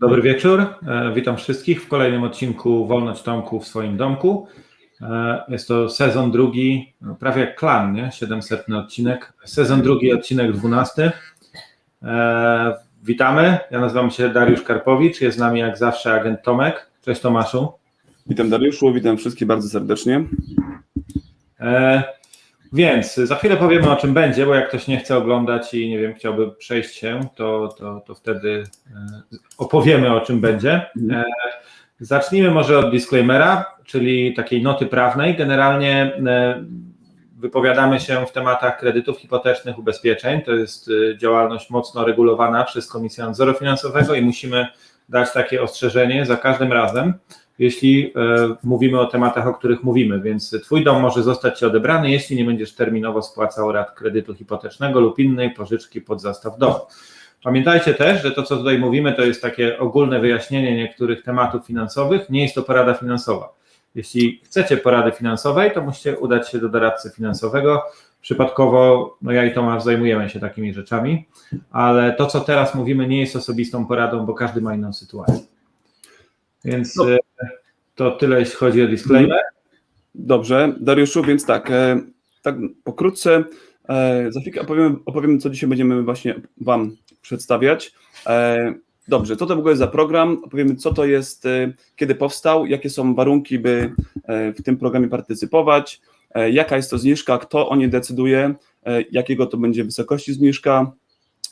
Dobry wieczór. E, Witam wszystkich w kolejnym odcinku Wolność Tomku w swoim domku. E, Jest to sezon drugi, no, prawie jak klan, nie? 700 odcinek. Sezon drugi, odcinek 12. E, Witamy. Ja nazywam się Dariusz Karpowicz. Jest z nami jak zawsze agent Tomek. Cześć Tomaszu. Witam Dariuszu, witam wszystkich bardzo serdecznie. Więc za chwilę powiemy o czym będzie, bo jak ktoś nie chce oglądać i nie wiem, chciałby przejść się, to, to, to wtedy e, opowiemy o czym będzie. E, Zacznijmy może od disclaimera, czyli takiej noty prawnej. Generalnie e, wypowiadamy się w tematach kredytów hipotecznych, ubezpieczeń. To jest e, działalność mocno regulowana przez Komisję Nadzoru Finansowego i musimy dać takie ostrzeżenie za każdym razem, jeśli e, mówimy o tematach, o których mówimy, więc Twój dom może zostać Ci odebrany, jeśli nie będziesz terminowo spłacał rat kredytu hipotecznego lub innej pożyczki pod zastaw domu. Pamiętajcie też, że to, co tutaj mówimy, to jest takie ogólne wyjaśnienie niektórych tematów finansowych, nie jest to porada finansowa. Jeśli chcecie porady finansowej, to musicie udać się do doradcy finansowego. Przypadkowo, no ja i Tomasz zajmujemy się takimi rzeczami, ale to, co teraz mówimy, nie jest osobistą poradą, bo każdy ma inną sytuację. Więc No. e, to tyle, jeśli chodzi o disclaimer. Dobrze, Dariuszu, więc tak, e, tak pokrótce e, za chwilkę opowiem, opowiem, co dzisiaj będziemy właśnie Wam przedstawiać. Dobrze, co to w ogóle jest za program? Opowiemy, co to jest, kiedy powstał, jakie są warunki, by w tym programie partycypować, jaka jest to zniżka, kto o niej decyduje, jakiego to będzie wysokości zniżka,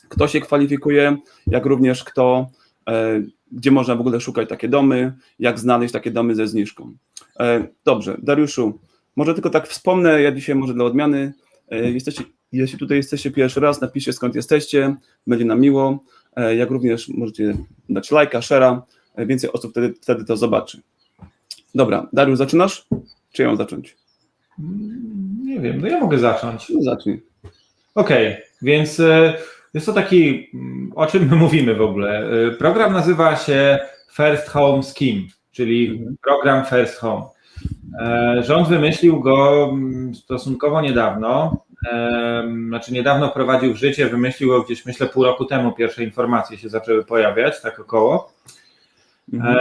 kto się kwalifikuje, jak również kto, gdzie można w ogóle szukać takie domy, jak znaleźć takie domy ze zniżką. E, Dobrze, Dariuszu, może tylko tak wspomnę, ja dzisiaj może dla odmiany, e, jesteście, jeśli tutaj jesteście pierwszy raz, napiszcie skąd jesteście, będzie nam miło, e, jak również możecie dać lajka, share'a, e, więcej osób wtedy, wtedy to zobaczy. Dobra, Dariusz, zaczynasz? Czy ja mam zacząć? Nie wiem, no ja mogę zacząć. No, zacznij. Okej, więc e, jest to taki, mm, o czym my mówimy w ogóle. E, Program nazywa się First Home Scheme, czyli Mhm. program First Home. E, Rząd wymyślił go mm, stosunkowo niedawno, e, znaczy niedawno wprowadził w życie, wymyślił go gdzieś myślę pół roku temu, pierwsze informacje się zaczęły pojawiać, tak około. Mhm. E,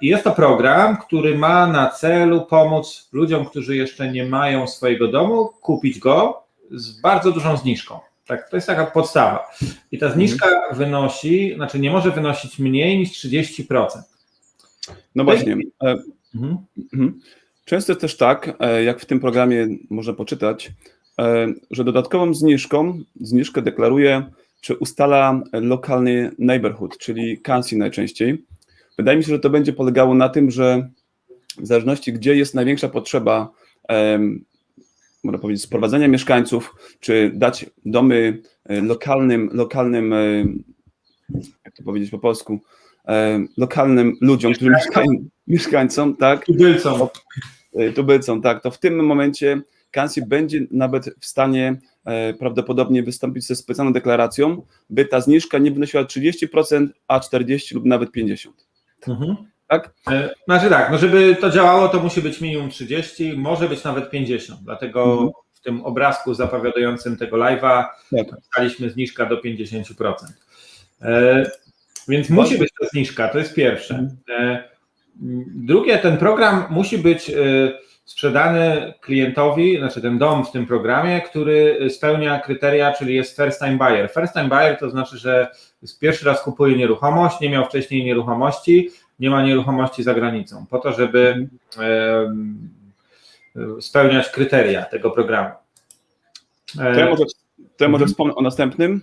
I jest to program, który ma na celu pomóc ludziom, którzy jeszcze nie mają swojego domu, kupić go z bardzo dużą zniżką. Tak, to jest taka podstawa. I ta zniżka wynosi, znaczy nie może wynosić mniej niż 30%. No właśnie, e, Mhm. Mhm. Często jest też tak, e, jak w tym programie można poczytać, e, że dodatkową zniżką, zniżkę deklaruje czy ustala lokalny neighborhood, czyli council najczęściej. Wydaje mi się, że to będzie polegało na tym, że w zależności gdzie jest największa potrzeba, można powiedzieć, sprowadzenia mieszkańców, czy dać domy e, lokalnym, lokalnym, e, jak to powiedzieć po polsku, e, lokalnym ludziom, którzy mieszkają, mieszkańcom, tak, Tubylcom. tubylcom, tak, to w tym momencie Kansi będzie nawet w stanie prawdopodobnie wystąpić ze specjalną deklaracją, by ta zniżka nie wynosiła 30%, a 40 lub nawet 50. Mhm. Tak? E, Znaczy tak, no żeby to działało, to musi być minimum 30, może być nawet 50. Dlatego Mhm. w tym obrazku zapowiadającym tego live'a Tak. napisaliśmy zniżka do 50%. E, Więc musi być ta zniżka, to jest pierwsze. E, Drugie, ten program musi być e, sprzedany klientowi, znaczy ten dom w tym programie, który spełnia kryteria, czyli jest first time buyer. First time buyer to znaczy, że pierwszy raz kupuje nieruchomość, nie miał wcześniej nieruchomości, nie ma nieruchomości za granicą, po to, żeby spełniać kryteria tego programu. To ja może, to ja może Mhm. wspomnę o następnym.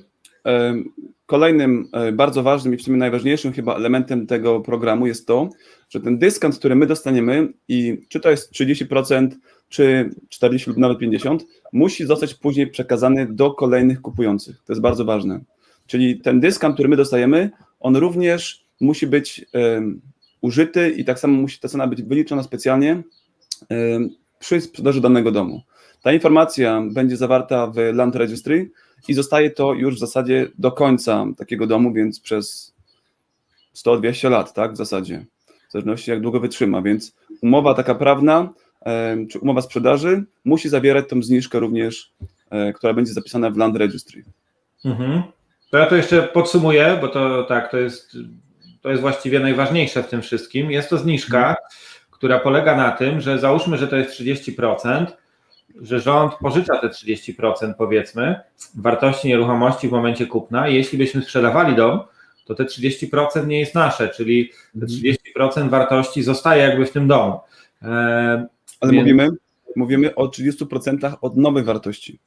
Kolejnym e, bardzo ważnym i w sumie najważniejszym chyba elementem tego programu jest to, że ten dyskont, który my dostaniemy i czy to jest 30%, czy 40 lub nawet 50, musi zostać później przekazany do kolejnych kupujących. To jest bardzo ważne. Czyli ten dyskont, który my dostajemy, on również musi być użyty i tak samo musi ta cena być wyliczona specjalnie przy sprzedaży danego domu. Ta informacja będzie zawarta w Land Registry i zostaje to już w zasadzie do końca takiego domu, więc przez 100-200 lat, tak, w zasadzie, w zależności jak długo wytrzyma, więc umowa taka prawna, czy umowa sprzedaży musi zawierać tą zniżkę również, e, która będzie zapisana w Land Registry. Mhm. To ja to jeszcze podsumuję, bo to tak, to jest to jest właściwie najważniejsze w tym wszystkim, jest to zniżka, która polega na tym, że załóżmy, że to jest 30%, że rząd pożycza te 30% powiedzmy wartości nieruchomości w momencie kupna jeśli byśmy sprzedawali dom, to te 30% nie jest nasze, czyli te 30% wartości zostaje jakby w tym domu. E, Ale Więc- mówimy, mówimy o 30% od nowej wartości.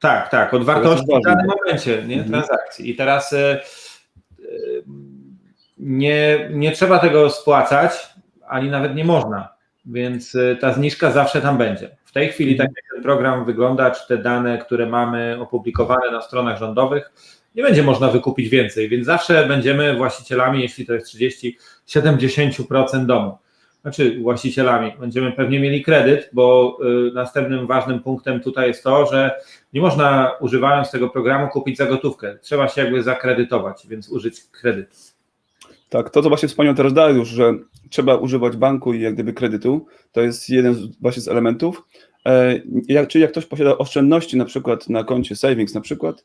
Tak, tak, od wartości w danym momencie nie, Mhm. transakcji. I teraz e, e, nie, nie trzeba tego spłacać, ani nawet nie można, więc e, ta zniżka zawsze tam będzie. W tej chwili, Mhm. tak jak ten program wygląda, czy te dane, które mamy opublikowane na stronach rządowych, nie będzie można wykupić więcej, więc zawsze będziemy właścicielami, jeśli to jest 30-70% domu. Znaczy właścicielami. Będziemy pewnie mieli kredyt, bo y, następnym ważnym punktem tutaj jest to, że nie można używając tego programu kupić za gotówkę. Trzeba się jakby zakredytować, więc użyć kredytu. Tak, to co właśnie wspomniał teraz Dariusz, że trzeba używać banku i jak gdyby kredytu, to jest jeden z, właśnie z elementów. E, jak, czyli jak ktoś posiada oszczędności na przykład na koncie savings na przykład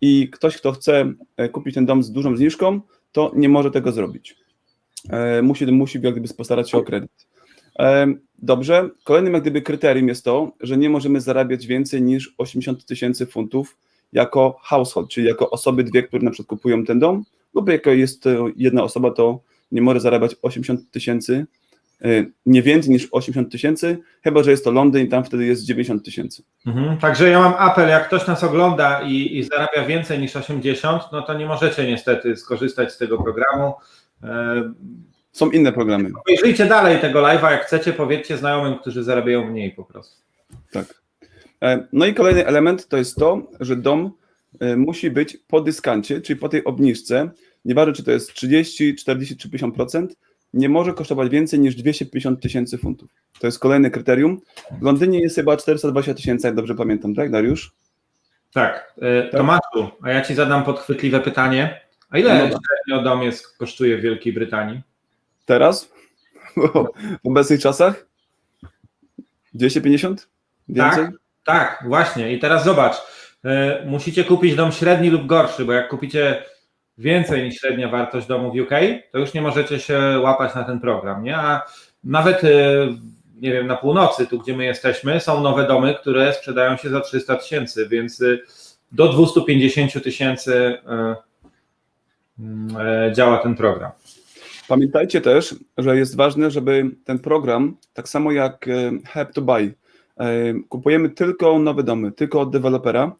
i ktoś, kto chce e, kupić ten dom z dużą zniżką, to nie może tego zrobić. E, musi, musi jak gdyby postarać się o kredyt. Dobrze, kolejnym jak gdyby kryterium jest to, że nie możemy zarabiać więcej niż 80 tysięcy funtów jako household, czyli jako osoby dwie, które na przykład kupują ten dom, lub jako jest to jedna osoba, to nie może zarabiać 80 tysięcy, y, nie więcej niż 80 tysięcy, chyba że jest to Londyn i tam wtedy jest 90 tysięcy. Mhm. Także ja mam apel, jak ktoś nas ogląda i, i zarabia więcej niż 80, no to nie możecie niestety skorzystać z tego programu. E, Są inne programy. Obejrzyjcie dalej tego live'a, jak chcecie, powiedzcie znajomym, którzy zarabiają mniej po prostu. Tak. E, No i kolejny element to jest to, że dom e, musi być po dyskancie, czyli po tej obniżce, nieważne czy to jest 30, 40 czy 50%, nie może kosztować więcej niż 250 tysięcy funtów. To jest kolejne kryterium. W Londynie jest chyba 420 tysięcy, jak dobrze pamiętam, tak Dariusz? Tak, e, Tomaszu, a ja ci zadam podchwytliwe pytanie. A ile No średnio dom jest, kosztuje w Wielkiej Brytanii? Teraz? W obecnych czasach? 250? Więcej? Tak, tak, właśnie. I teraz zobacz, e, musicie kupić dom średni lub gorszy, bo jak kupicie więcej niż średnia wartość domu w UK, to już nie możecie się łapać na ten program, nie? A nawet, e, nie wiem, na północy, tu gdzie my jesteśmy, są nowe domy, które sprzedają się za 300 tysięcy, więc e, do 250 tysięcy e, mm, e, działa ten program. Pamiętajcie też, że jest ważne, żeby ten program, tak samo jak e, Help to Buy, e, kupujemy tylko nowe domy, tylko od dewelopera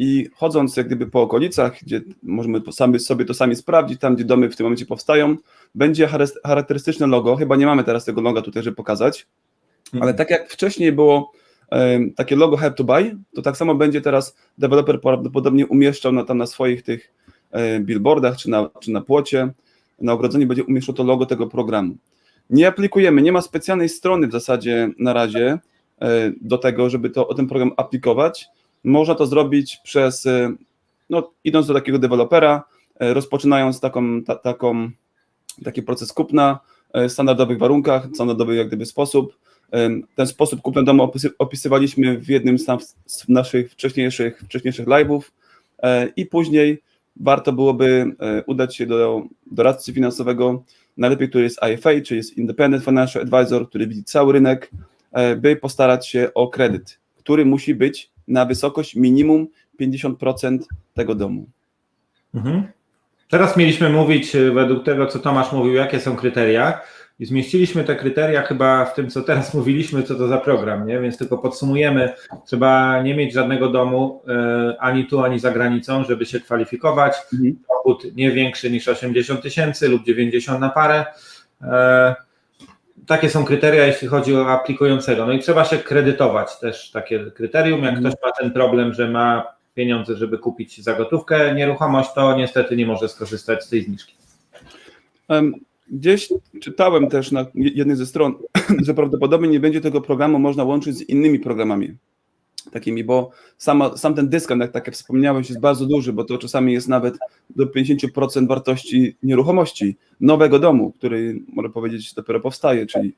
i chodząc jak gdyby po okolicach, gdzie możemy sami sobie to sami sprawdzić, tam gdzie domy w tym momencie powstają, będzie charakterystyczne logo, chyba nie mamy teraz tego loga tutaj, żeby pokazać, ale tak jak wcześniej było takie logo Help to Buy, to tak samo będzie teraz deweloper prawdopodobnie umieszczał na, tam na swoich tych e, billboardach czy na, czy na płocie, na ogrodzeniu będzie umieszczone to logo tego programu. Nie aplikujemy, nie ma specjalnej strony w zasadzie na razie e, do tego, żeby to o ten program aplikować. Można to zrobić przez, e, no, idąc do takiego dewelopera, e, rozpoczynając taką, ta, taką, taki proces kupna e, w standardowych warunkach, standardowy jak gdyby sposób. Ten sposób kupna domu opisy, opisywaliśmy w jednym z, naszych wcześniejszych, wcześniejszych live'ów i później warto byłoby udać się do doradcy finansowego, najlepiej, który jest IFA, czyli jest Independent Financial Advisor, który widzi cały rynek, by postarać się o kredyt, który musi być na wysokość minimum 50% tego domu. Mhm. Teraz mieliśmy mówić e, według tego, co Tomasz mówił, jakie są kryteria. I zmieściliśmy te kryteria chyba w tym, co teraz mówiliśmy, co to za program, nie? Więc tylko podsumujemy, trzeba nie mieć żadnego domu e, ani tu, ani za granicą, żeby się kwalifikować. Mhm. Dochód nie większy niż 80 tysięcy lub 90 na parę. E, takie są kryteria, jeśli chodzi o aplikującego. No i trzeba się kredytować też takie kryterium. Jak ktoś ma ten problem, że ma pieniądze, żeby kupić za gotówkę nieruchomość, to niestety nie może skorzystać z tej zniżki. Gdzieś czytałem też na jednej ze stron, że prawdopodobnie nie będzie tego programu można łączyć z innymi programami takimi, bo sama, sam ten dyskont, jak tak jak wspomniałeś, jest bardzo duży, bo to czasami jest nawet do 50% wartości nieruchomości nowego domu, który, można powiedzieć, dopiero powstaje, czyli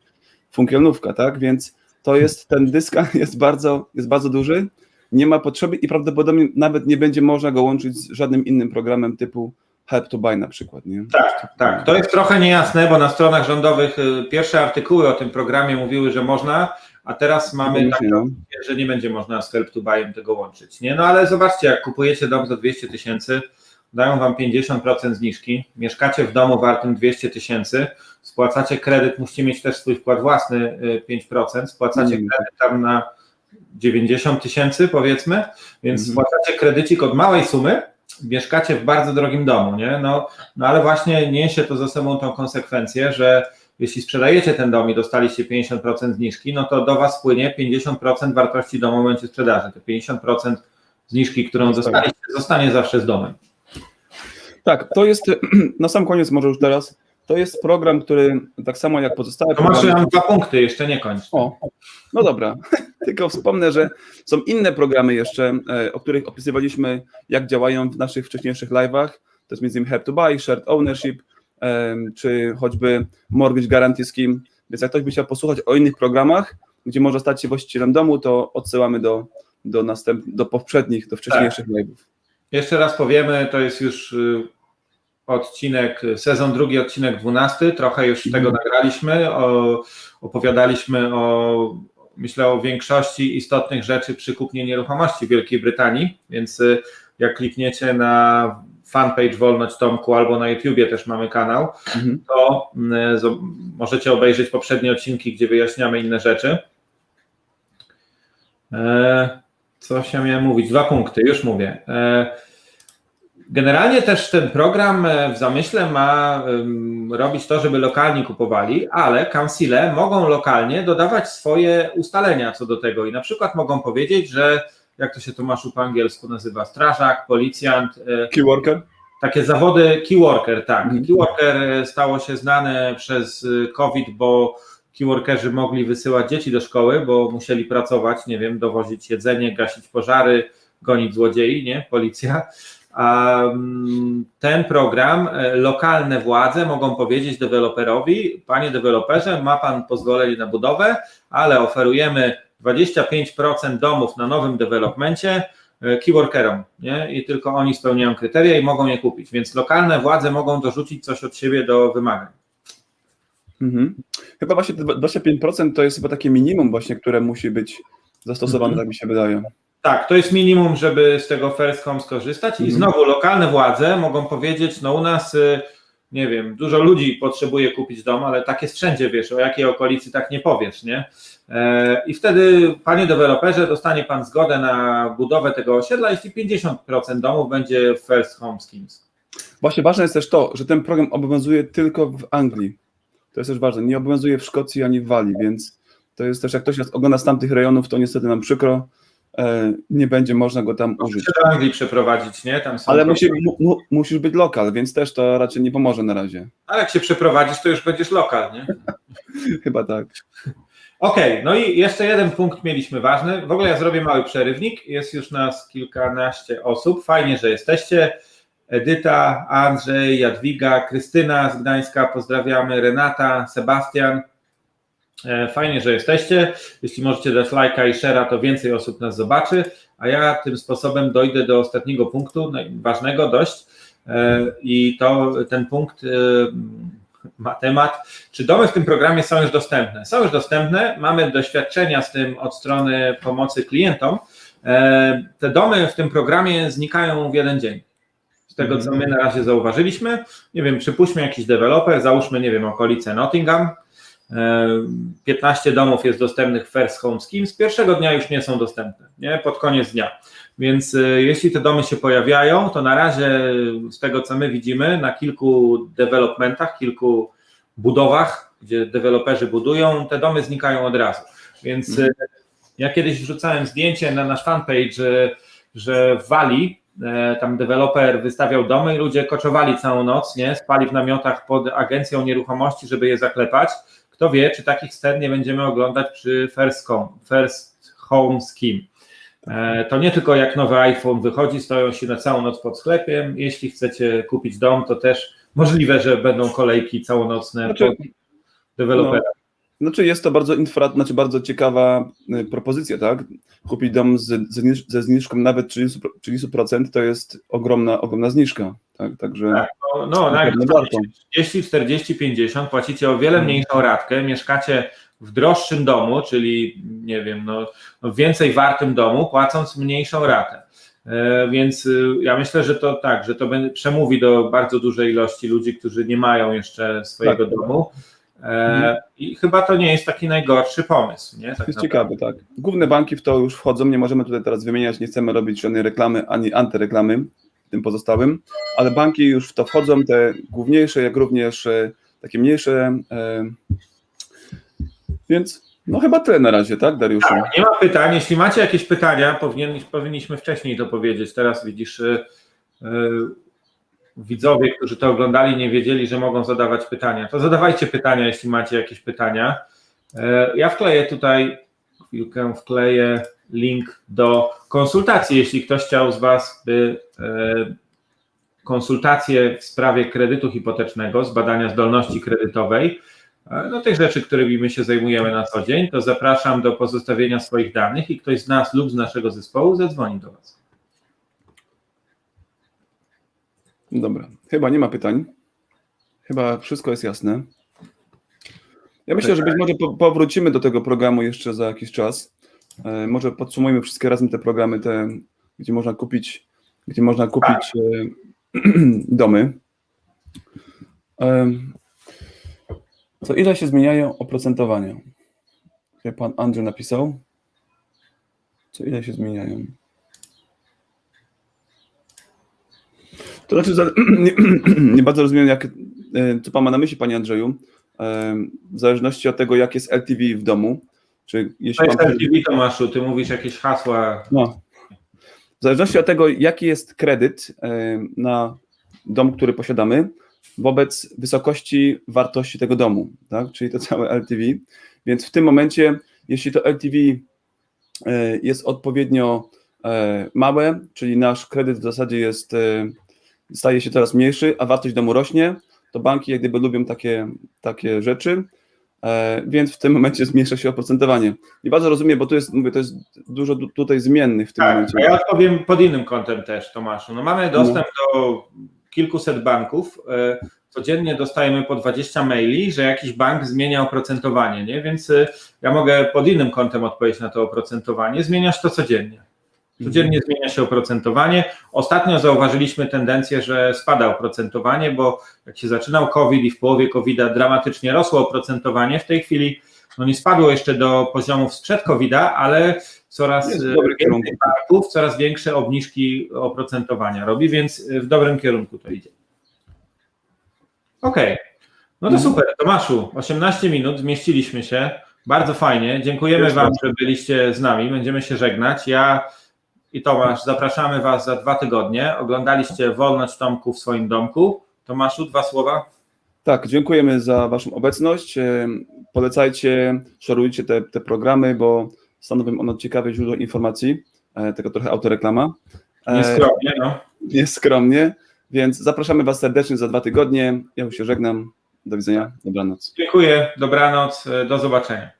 funkcjonówka, tak? Więc to jest, ten dyskont jest bardzo, jest bardzo duży, nie ma potrzeby i prawdopodobnie nawet nie będzie można go łączyć z żadnym innym programem typu help to buy na przykład, nie? Tak, tak. To jest trochę niejasne, bo na stronach rządowych y, pierwsze artykuły o tym programie mówiły, że można, a teraz mamy tak, że nie będzie można z help to buyem tego łączyć. Nie? No ale zobaczcie, jak kupujecie dom za 200 tysięcy, dają wam 50% zniżki, mieszkacie w domu wartym 200 tysięcy, spłacacie kredyt, musicie mieć też swój wkład własny y, 5%, spłacacie Mm. kredyt tam na 90 tysięcy powiedzmy, więc Mhm. spłacacie kredycik od małej sumy, mieszkacie w bardzo drogim domu, nie? No, no ale właśnie niesie to ze sobą tą konsekwencję, że jeśli sprzedajecie ten dom i dostaliście 50% zniżki, no to do Was płynie 50% wartości domu w momencie sprzedaży. To 50% zniżki, którą dostaliście, zostanie zawsze z domem. Tak, to jest, na sam koniec może już teraz, to jest program, który tak samo jak pozostałe To masz programy... mam dwa punkty, jeszcze nie kończ. O, no dobra. Tylko wspomnę, że są inne programy jeszcze, e, o których opisywaliśmy, jak działają w naszych wcześniejszych live'ach. To jest m.in. Help to Buy, Shared Ownership, czy choćby Mortgage Guarantee Scheme. Więc jak ktoś by chciał posłuchać o innych programach, gdzie może stać się właścicielem domu, to odsyłamy do, do, następ, do poprzednich, do wcześniejszych live'ów. Jeszcze raz powiemy, to jest już y, odcinek, sezon drugi, odcinek dwunasty. Trochę już Mhm. tego nagraliśmy. O, opowiadaliśmy o, myślę, o większości istotnych rzeczy przy kupnie nieruchomości w Wielkiej Brytanii. Więc y, jak klikniecie na fanpage Wolność Tomku albo na YouTubie też mamy kanał, Mhm. to zo- możecie obejrzeć poprzednie odcinki, gdzie wyjaśniamy inne rzeczy. E, Co się miałem mówić? Dwa punkty, już mówię. E, Generalnie też ten program e, w zamyśle ma robić to, żeby lokalni kupowali, ale councile mogą lokalnie dodawać swoje ustalenia co do tego i na przykład mogą powiedzieć, że jak to się Tomaszu po angielsku nazywa, strażak, policjant, e, Key Worker? takie zawody keyworker, tak. Keyworker e, stało się znane przez y, COVID, bo keyworkerzy mogli wysyłać dzieci do szkoły, bo musieli pracować, nie wiem, dowozić jedzenie, gasić pożary, gonić złodziei, nie? Policja. A mm, ten program e, lokalne władze mogą powiedzieć deweloperowi, panie deweloperze, ma pan pozwolenie na budowę, ale oferujemy 25% domów na nowym dewelopmencie e, keyworkerom, nie? I tylko oni spełniają kryteria i mogą je kupić. Więc lokalne władze mogą dorzucić coś od siebie do wymagań. Mhm. Chyba właśnie te 25% to jest chyba takie minimum właśnie, które musi być zastosowane, Mhm. tak mi się wydaje. Tak, to jest minimum, żeby z tego First Home skorzystać i Mhm. znowu lokalne władze mogą powiedzieć, no u nas, y, nie wiem, dużo ludzi potrzebuje kupić dom, ale tak jest wszędzie, wiesz, o jakiej okolicy tak nie powiesz, nie? E, I wtedy, panie deweloperze, dostanie pan zgodę na budowę tego osiedla, jeśli 50% domów będzie First Home Schemes. Właśnie ważne jest też to, że ten program obowiązuje tylko w Anglii. To jest też ważne. Nie obowiązuje w Szkocji ani w Walii, więc to jest też, jak ktoś nas ogląda z tamtych rejonów, to niestety nam przykro, nie będzie można go tam użyć. Muszę do Anglii przeprowadzić, nie? Tam są Ale musi, mu, mu, musisz być lokal, więc też to raczej nie pomoże na razie. Ale jak się przeprowadzisz, to już będziesz lokal, nie? Chyba tak. Okej, no i jeszcze jeden punkt mieliśmy ważny. W ogóle ja zrobię mały przerywnik. Jest już nas kilkanaście osób. Fajnie, że jesteście. Edyta, Andrzej, Jadwiga, Krystyna z Gdańska, pozdrawiamy, Renata, Sebastian. E, Fajnie, że jesteście. Jeśli możecie dać lajka i share'a, to więcej osób nas zobaczy. A ja tym sposobem dojdę do ostatniego punktu, ważnego dość. E, I to ten punkt e, ma temat, czy domy w tym programie są już dostępne? Są już dostępne, mamy doświadczenia z tym od strony pomocy klientom. Te domy w tym programie znikają w jeden dzień. Z tego, co my na razie zauważyliśmy, nie wiem, przypuśćmy jakiś deweloper, załóżmy, nie wiem, okolice Nottingham, 15 domów jest dostępnych w First Home Scheme, z pierwszego dnia już nie są dostępne, nie? pod koniec dnia. Więc e, jeśli te domy się pojawiają, to na razie z tego co my widzimy, na kilku developmentach, kilku budowach, gdzie deweloperzy budują, te domy znikają od razu. Więc e, ja kiedyś wrzucałem zdjęcie na nasz fanpage, że, że w Walii e, tam deweloper wystawiał domy i ludzie koczowali całą noc, nie? spali w namiotach pod agencją nieruchomości, żeby je zaklepać. Kto wie, czy takich scen nie będziemy oglądać przy First Home, First Home Scheme. E, To nie tylko jak nowy iPhone wychodzi, stoją się na całą noc pod sklepem. Jeśli chcecie kupić dom, to też możliwe, że będą kolejki całonocne Znaczy, pod dewelopera. Znaczy jest to bardzo infra, znaczy bardzo ciekawa y, propozycja, tak? Kupić dom z, ze, zniż- ze zniżką nawet 30%, 30% to jest ogromna, ogromna zniżka, tak? Także Tak. No, no warto. 30, 40, 50 płacicie o wiele mniejszą ratkę, mieszkacie w droższym domu, czyli nie wiem, no, no więcej wartym domu, płacąc mniejszą ratę. E, Więc y, ja myślę, że to tak, że to przemówi do bardzo dużej ilości ludzi, którzy nie mają jeszcze swojego Tak. domu. E, Mhm. I chyba to nie jest taki najgorszy pomysł. Nie? Tak to jest ciekawe, tak. Główne banki w to już wchodzą, nie możemy tutaj teraz wymieniać, nie chcemy robić żadnej reklamy ani antyreklamy tym pozostałym, ale banki już w to wchodzą, te główniejsze, jak również e, takie mniejsze. E, więc no chyba tyle na razie, tak, Dariuszu? Tak, nie ma pytań. Jeśli macie jakieś pytania, powinien, powinniśmy wcześniej to powiedzieć. Teraz widzisz, widzowie, którzy to oglądali, nie wiedzieli, że mogą zadawać pytania. To zadawajcie pytania, jeśli macie jakieś pytania. Y, Ja wkleję tutaj, chwilkę wkleję link do konsultacji, jeśli ktoś chciał z Was by y, konsultacje w sprawie kredytu hipotecznego, zbadania zdolności kredytowej, no tych rzeczy, którymi my się zajmujemy na co dzień, to zapraszam do pozostawienia swoich danych i ktoś z nas lub z naszego zespołu zadzwoni do Was. Dobra, chyba nie ma pytań. Chyba wszystko jest jasne. Ja myślę, że być może po- powrócimy do tego programu jeszcze za jakiś czas. E, Może podsumujmy wszystkie razem te programy, te, gdzie można kupić, gdzie można kupić e, domy. E, Co ile się zmieniają oprocentowania? Jak pan Andrzej napisał? Co ile się zmieniają? To znaczy, za- nie, nie bardzo rozumiem, jak, e, co pan ma na myśli, panie Andrzeju. E, W zależności od tego, jak jest LTV w domu, czy To jeśli jest pan. LTV, Tomaszu, Ty mówisz jakieś hasła. No. W zależności od tego, jaki jest kredyt e, na dom, który posiadamy, wobec wysokości wartości tego domu, tak? czyli to całe LTV. Więc w tym momencie, jeśli to LTV jest odpowiednio małe, czyli nasz kredyt w zasadzie jest, staje się coraz mniejszy, a wartość domu rośnie, to banki jak gdyby lubią takie, takie rzeczy, e, więc w tym momencie zmniejsza się oprocentowanie. Nie bardzo rozumiem, bo to jest, mówię, to jest dużo tu- tutaj zmiennych w tym Tak, momencie. ja odpowiem pod innym kątem też, Tomaszu. No mamy dostęp do kilkuset banków. e, Codziennie dostajemy po 20 maili, że jakiś bank zmienia oprocentowanie, nie? Więc e, ja mogę pod innym kątem odpowiedzieć na to oprocentowanie. Zmieniasz to codziennie. Codziennie zmienia się oprocentowanie. Ostatnio zauważyliśmy tendencję, że spada oprocentowanie, bo jak się zaczynał COVID i w połowie COVID-a dramatycznie rosło oprocentowanie, w tej chwili no nie spadło jeszcze do poziomów sprzed COVID-a, ale coraz więcej banków, coraz większe obniżki oprocentowania robi, więc e, w dobrym kierunku to idzie. Okej, no to Mhm. super. Tomaszu, 18 minut, zmieściliśmy się. Bardzo fajnie. Dziękujemy Wam, że byliście z nami. Będziemy się żegnać. Ja i Tomasz zapraszamy Was za dwa tygodnie. Oglądaliście Wolność Tomku w swoim domku. Tomaszu, dwa słowa. Tak, dziękujemy za Waszą obecność. E, Polecajcie, szerujcie te, te programy, bo stanowią one ciekawe źródło informacji. E, Tego trochę autoreklama. E, Nieskromnie, no. Nieskromnie, więc zapraszamy Was serdecznie za dwa tygodnie. Ja już się żegnam. Do widzenia, dobranoc. Dziękuję, dobranoc, do zobaczenia.